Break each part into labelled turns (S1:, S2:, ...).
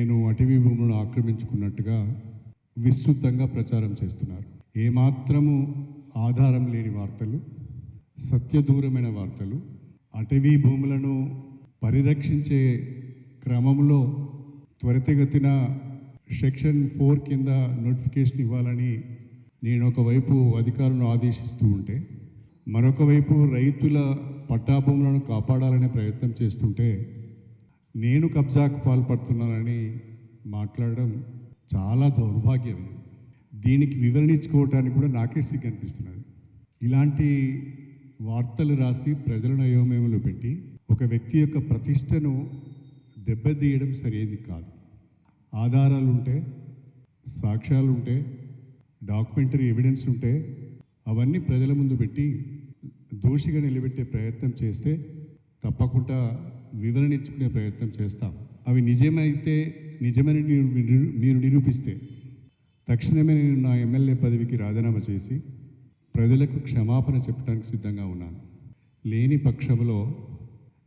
S1: నేను అటవీ భూములను ఆక్రమించుకున్నట్టుగా విస్తృతంగా ప్రచారం చేస్తున్నారు. ఏమాత్రము ఆధారం లేని వార్తలు సత్యదూరమైన వార్తలు అటవీ భూములను పరిరక్షించే క్రమంలో త్వరితగతిన సెక్షన్ ఫోర్ కింద నోటిఫికేషన్ ఇవ్వాలని నేను ఒకవైపు అధికారులను ఆదేశిస్తూ ఉంటే మరొకవైపు రైతుల పట్టాభూములను కాపాడాలనే ప్రయత్నం చేస్తుంటే నేను కబ్జాకు పాల్పడుతున్నానని మాట్లాడడం చాలా దౌర్భాగ్యం దీనికి వివరణించుకోవటానికి కూడా నాకే సిగ్గు అనిపిస్తున్నది. ఇలాంటి వార్తలు రాసి ప్రజలను అయోమయంలో పెట్టి ఒక వ్యక్తి యొక్క ప్రతిష్టను దెబ్బతీయడం సరైనది కాదు. ఆధారాలు ఉంటే సాక్ష్యాలు ఉంటే డాక్యుమెంటరీ ఎవిడెన్స్ ఉంటే అవన్నీ ప్రజల ముందు పెట్టి దోషిగా నిలబెట్టే ప్రయత్నం చేస్తే తప్పకుండా వివరణ ఇచ్చుకునే ప్రయత్నం చేస్తాం. అవి నిజమైతే నిజమని మీరు మీరు నిరూపిస్తే తక్షణమే నేను నా ఎమ్మెల్యే పదవికి రాజీనామా చేసి ప్రజలకు క్షమాపణ చెప్పడానికి సిద్ధంగా ఉన్నాను. లేని పక్షంలో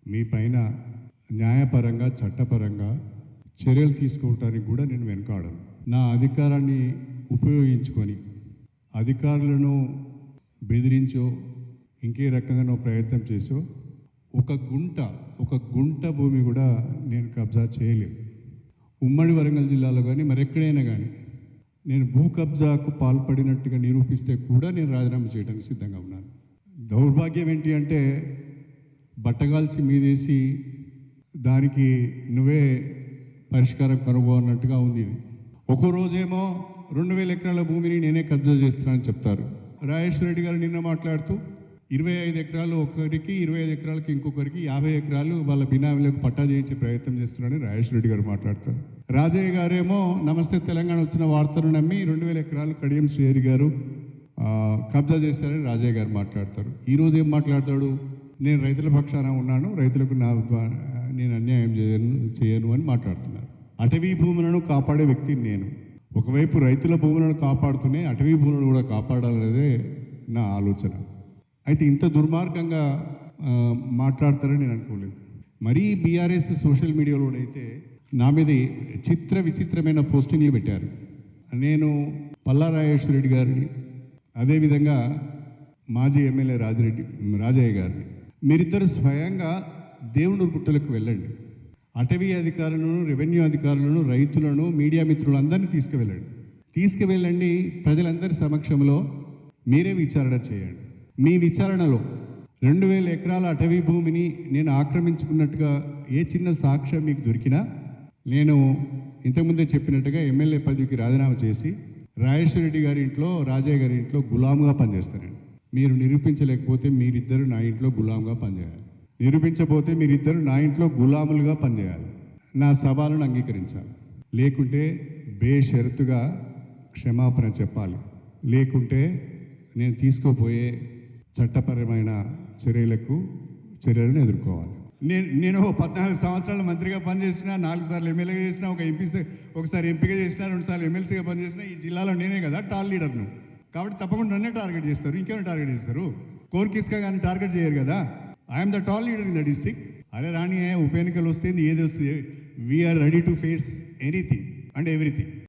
S1: మీ పైన న్యాయపరంగా చట్టపరంగా చర్యలు తీసుకోవటానికి కూడా నేను వెనుకాడను. నా అధికారాన్ని ఉపయోగించుకొని అధికారులను బెదిరించో ఇంకే రకంగానో ప్రయత్నం చేసో ఒక గుంట ఒక గుంట భూమి కూడా నేను కబ్జా చేయలేదు. ఉమ్మడి వరంగల్ జిల్లాలో కానీ మరెక్కడైనా కానీ నేను భూ కబ్జాకు పాల్పడినట్టుగా నిరూపిస్తే కూడా నేను రాజీనామా చేయడానికి సిద్ధంగా ఉన్నాను. దౌర్భాగ్యం ఏంటి అంటే బట్టగాల్చి మీదేసి దానికి నువ్వే పరిష్కారం కనుగో అన్నట్టుగా ఉంది ఇది. ఒక రోజేమో రెండు వేల ఎకరాల భూమిని నేనే కబ్జా చేస్తున్నానని చెప్తారు. రాజేశ్వర రెడ్డి గారు నిన్న మాట్లాడుతూ ఇరవై ఐదు ఎకరాలు ఒకరికి ఇరవై ఐదు ఎకరాలకి ఇంకొకరికి యాభై ఎకరాలు వాళ్ళ బినామీలకు పట్టా చేయించే ప్రయత్నం చేస్తున్నారని రాజేష్ రెడ్డి గారు మాట్లాడతారు. రాజయ్య గారేమో నమస్తే తెలంగాణ వచ్చిన వార్తను నమ్మి రెండు వేల ఎకరాలు కడియం శ్రీహరి గారు కబ్జా చేశారని రాజయ్య గారు మాట్లాడతారు. ఈరోజు ఏం మాట్లాడతాడు? నేను రైతుల పక్షాన ఉన్నాను రైతులకు నా నేను అన్యాయం చేయను చేయను అని మాట్లాడుతున్నారు. అటవీ భూములను కాపాడే వ్యక్తి నేను. ఒకవైపు రైతుల భూములను కాపాడుతూనే అటవీ భూములను కూడా కాపాడాలనేదే నా ఆలోచన. అయితే ఇంత దుర్మార్గంగా మాట్లాడతారని నేను అనుకోలేదు. మరీ బీఆర్ఎస్ సోషల్ మీడియాలో అయితే నా మీద చిత్ర విచిత్రమైన పోస్టింగ్లు పెట్టారు. నేను పల్లా రాజేశ్వర రెడ్డి గారిని అదేవిధంగా మాజీ ఎమ్మెల్యే రాజిరెడ్డి రాజయ్య గారిని. మీరిద్దరు స్వయంగా దేవుని గుట్టలకు వెళ్ళండి. అటవీ అధికారులను రెవెన్యూ అధికారులను రైతులను మీడియా మిత్రులందరినీ తీసుకువెళ్ళండి. తీసుకువెళ్ళండి ప్రజలందరి సమక్షంలో మీరే విచారణ చేయండి. మీ విచారణలో రెండు వేల ఎకరాల అటవీ భూమిని నేను ఆక్రమించుకున్నట్టుగా ఏ చిన్న సాక్ష్యం మీకు దొరికినా నేను ఇంతకుముందే చెప్పినట్టుగా ఎమ్మెల్యే పదవికి రాజీనామా చేసి రాజేశ్వర రెడ్డి గారి ఇంట్లో రాజయ్య గారి ఇంట్లో గులాంగా పనిచేస్తానండి. మీరు నిరూపించలేకపోతే మీరిద్దరు నా ఇంట్లో గులాంగా పనిచేయాలి. నిరూపించకపోతే మీరిద్దరు నా ఇంట్లో గులాములుగా పనిచేయాలి. నా సవాలను అంగీకరించాలి. లేకుంటే బేషరతుగా క్షమాపణ చెప్పాలి. లేకుంటే నేను తీసుకోపోయే చట్టపరమైన చర్యలకు చర్యలను ఎదుర్కోవాలి. నేను నేను ఓ పద్నాలుగు సంవత్సరాలు మంత్రిగా పనిచేసిన నాలుగు సార్లు ఎమ్మెల్యేగా చేసిన ఒక ఎంపీ ఒకసారి ఎంపీగా చేసిన రెండు సార్లు ఎమ్మెల్సీగా పనిచేసిన ఈ జిల్లాలో నేనే కదా టాల్ లీడర్ను. కాబట్టి తప్పకుండా నన్నే టార్గెట్ చేస్తారు. ఇంకేమైనా టార్గెట్ చేస్తారు? కోర్కిస్కా కానీ టార్గెట్ చేయరు కదా. I'm the tall leader in the district. అరే రాని ఉప ఎన్నికలు వస్తుంది ఏది వస్తుంది we are ready to face anything and everything